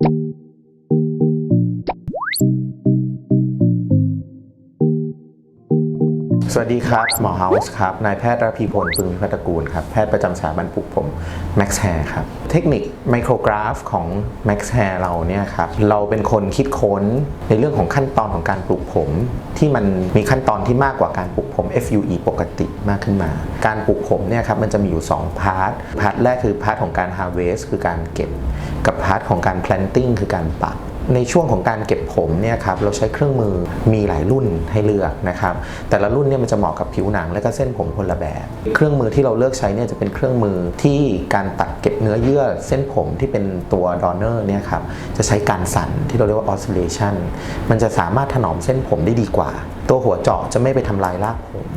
you สวัสดีครับ หมอเฮาส์ครับ นายแพทย์ระพีพลปึงพัตระกูลครับ แพทย์ประจำสถาบันปลูกผม Max Hair ครับ เทคนิคไมโครกราฟของ Max Hair เราเนี่ยครับ เราเป็นคนคิดค้นในเรื่องของขั้นตอนของการปลูกผม ที่มันมีขั้นตอนที่มากกว่าการปลูกผม FUE ปกติมากขึ้นมา การปลูกผมเนี่ยครับมันจะมีอยู่ 2 พาร์ท พาร์ทแรกคือพาร์ทของการ harvest คือการเก็บ กับพาร์ทของการ planting คือการปัก ในช่วงของการเก็บผมเนี่ยครับเราใช้เครื่องมือมีหลายรุ่นให้เลือกนะครับแต่ละรุ่นเนี่ยมันจะเหมาะกับผิวหนังและก็เส้นผมคนละแบบ เครื่องมือที่เราเลือกใช้เนี่ยจะเป็นเครื่องมือที่การตัดเก็บ เนื้อเยื่อเส้นผมที่เป็นตัวดอนเนอร์เนี่ยครับจะใช้การสั่นที่เราเรียกว่า oscillation มันจะสามารถถนอมเส้นผมได้ดีกว่า ตัวหัวเจาะจะไม่ไปทำลายรากผม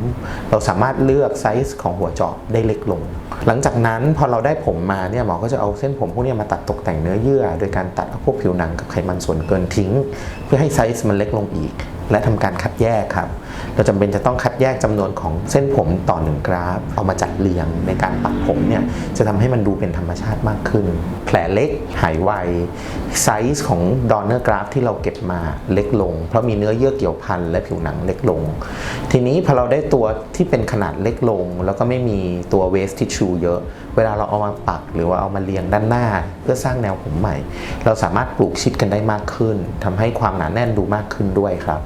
เราสามารถเลือกไซส์ของหัวเจาะได้เล็กลง หลังจากนั้นพอเราได้ผมมาเนี่ยหมอก็จะเอาเส้นผมพวกนี้มาตัดตกแต่งเนื้อเยื่อ โดยการตัดพวกผิวหนังกับไขมันส่วนเกินทิ้ง เพื่อให้ไซส์มันเล็กลงอีก และทำการคัดแยกครับ เราจำเป็นจะต้องคัดแยกจำนวนของเส้นผมต่อหนึ่งกราฟ เอามาจัดเรียงในการปักผมเนี่ยจะทำให้มันดูเป็นธรรมชาติมากขึ้น แผลเล็กหายไวไซส์ของดอนเนอร์กราฟที่เราเก็บมาเล็กลง เพราะมีเนื้อเยื่อเกี่ยวพันและผิวหนังเล็กลง ทีนี้พอเราได้ตัวที่เป็นขนาดเล็กลง แล้วก็ไม่มีตัวเวสทิชชูเยอะ เวลาเราเอามาปักหรือว่าเอามาเรียงด้านหน้า เพื่อสร้างแนวผมใหม่ เราสามารถปลูกชิดกันได้มากขึ้นทำให้ความหนาแน่นดูมากขึ้นด้วยครับ